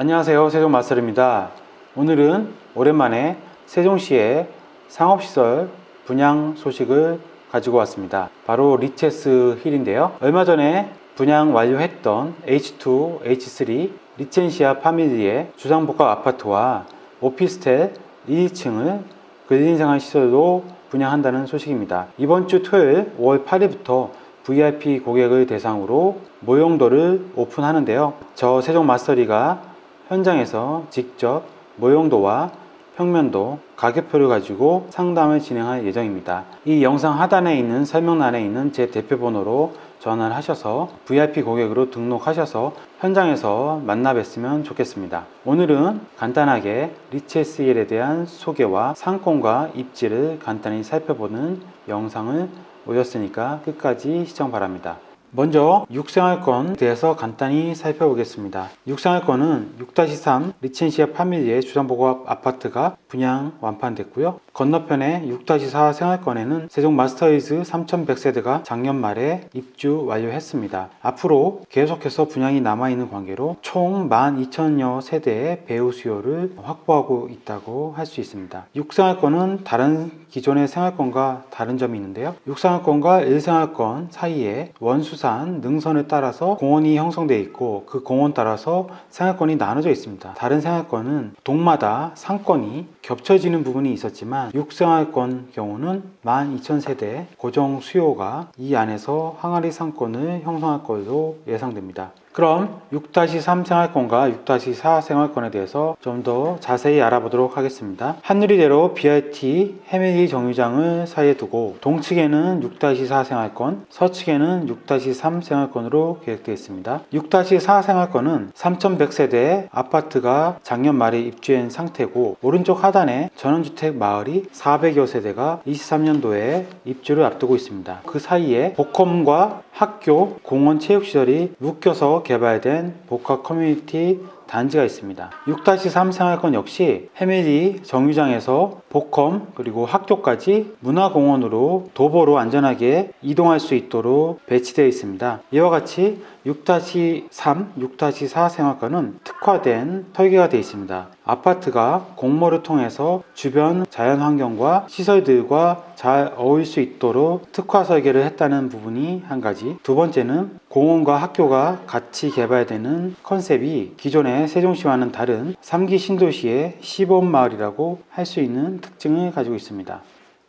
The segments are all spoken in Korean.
안녕하세요 세종 마스터입니다. 오늘은 오랜만에 세종시의 상업시설 분양 소식을 가지고 왔습니다. 바로 리체스 힐인데요. 얼마 전에 분양 완료했던 H2, H3 리첸시아 파밀리의 주상복합 아파트와 오피스텔 2층을 근린생활시설로 분양한다는 소식입니다. 이번 주 토요일 5월 8일부터 VIP 고객을 대상으로 모형도를 오픈하는데요. 저 세종 마스터리가 현장에서 직접 모형도와 평면도, 가격표를 가지고 상담을 진행할 예정입니다. 이 영상 하단에 있는 설명란에 있는 제 대표번호로 전화를 하셔서 VIP 고객으로 등록하셔서 현장에서 만나 뵀으면 좋겠습니다. 오늘은 간단하게 리체스일에 대한 소개와 상권과 입지를 간단히 살펴보는 영상을 올렸으니까 끝까지 시청 바랍니다. 먼저 육생활권에 대해서 간단히 살펴보겠습니다. 육생활권은 6-3 리첸시아 파밀리의 주상복합 아파트가 분양 완판됐고요. 건너편에 6-4 생활권에는 세종 마스터이즈 3100세대가 작년 말에 입주 완료했습니다. 앞으로 계속해서 분양이 남아있는 관계로 총 12,000여 세대의 배우 수요를 확보하고 있다고 할 수 있습니다. 육생활권은 다른 기존의 생활권과 다른 점이 있는데요. 육생활권과 일생활권 사이에 원수산 능선에 따라서 공원이 형성되어 있고 그 공원 따라서 생활권이 나눠져 있습니다. 다른 생활권은 동마다 상권이 겹쳐지는 부분이 있었지만 육생활권 경우는 12,000세대 고정 수요가 이 안에서 항아리 상권을 형성할 것으로 예상됩니다. 그럼 6-3 생활권과 6-4 생활권에 대해서 좀 더 자세히 알아보도록 하겠습니다. 한누리대로 BRT 해밀리 정류장을 사이에 두고 동측에는 6-4 생활권, 서측에는 6-3 생활권으로 계획되어 있습니다. 6-4 생활권은 3,100세대 아파트가 작년 말에 입주한 상태고 오른쪽 하단에 전원주택 마을이 400여 세대가 23년도에 입주를 앞두고 있습니다. 그 사이에 복컴과 학교, 공원, 체육시설이 묶여서 개발된 복합 커뮤니티 단지가 있습니다. 6-3 생활권 역시 해밀리 정류장에서 복컴 그리고 학교까지 문화공원으로 도보로 안전하게 이동할 수 있도록 배치되어 있습니다. 이와 같이 6-3, 6-4 생활권은 특화된 설계가 되어 있습니다. 아파트가 공모를 통해서 주변 자연환경과 시설들과 잘 어울릴 수 있도록 특화 설계를 했다는 부분이 한 가지. 두 번째는 공원과 학교가 같이 개발되는 컨셉이 기존의 세종시와는 다른 3기 신도시의 시범마을이라고 할 수 있는 특징을 가지고 있습니다.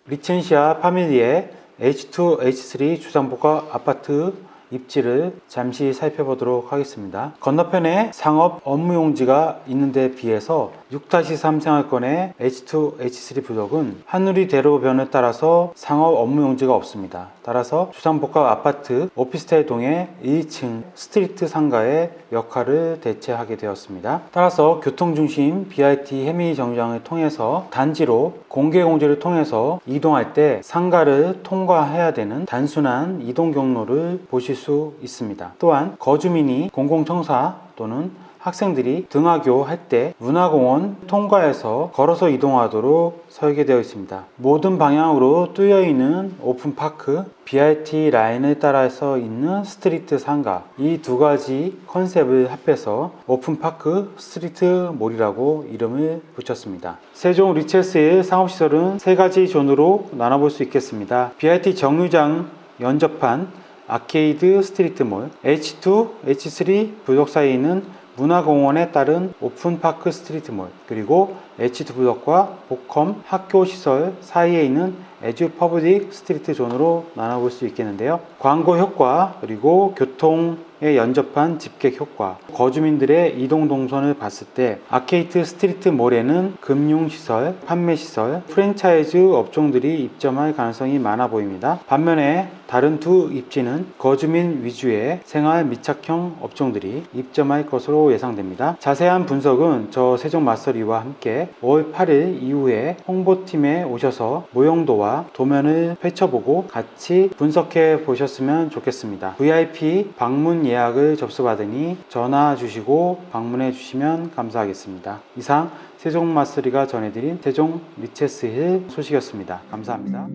리첸시아 파밀리의 H2, H3 주상복합 아파트 입지를 잠시 살펴보도록 하겠습니다. 건너편에 상업 업무용지가 있는데 비해서 6-3 생활권의 H2, H3 부lok은 하늘이 대로 변에 따라서 상업 업무용지가 없습니다. 따라서 주상복합 아파트 오피스텔 동의 2층 스트리트 상가의 역할을 대체하게 되었습니다. 따라서 교통중심 BRT 해미 정류장을 통해서 단지로 공개공지를 통해서 이동할 때 상가를 통과해야 되는 단순한 이동 경로를 보실 수 있습니다. 또한 거주민이 공공청사 또는 학생들이 등하교 할 때 문화공원 통과해서 걸어서 이동하도록 설계되어 있습니다. 모든 방향으로 뚫려 있는 오픈파크, BRT 라인을 따라서 있는 스트리트 상가 이 두 가지 컨셉을 합해서 오픈파크 스트리트 몰이라고 이름을 붙였습니다. 세종 리체스의 상업시설은 세 가지 존으로 나눠볼 수 있겠습니다. BRT 정류장 연접한 아케이드 스트리트몰, H2, H3 부족 사이에 있는 문화공원에 따른 오픈파크 스트리트몰, 그리고 H2 부족과 복컴 학교 시설 사이에 있는 에듀 퍼블릭 스트리트 존으로 나눠볼 수 있겠는데요. 광고 효과, 그리고 교통에 연접한 집객 효과, 거주민들의 이동 동선을 봤을 때 아케이트 스트리트 몰에는 금융시설, 판매시설, 프랜차이즈 업종들이 입점할 가능성이 많아 보입니다. 반면에 다른 두 입지는 거주민 위주의 생활 밀착형 업종들이 입점할 것으로 예상됩니다. 자세한 분석은 저 세종 마스터리와 함께 5월 8일 이후에 홍보팀에 오셔서 모형도와 도면을 펼쳐보고 같이 분석해 보셨 으면 좋겠습니다. VIP 방문 예약을 접수받으니 전화 주시고 방문해 주시면 감사하겠습니다. 이상 세종 마스터리가 전해드린 세종 리체스 힐 소식이었습니다. 감사합니다.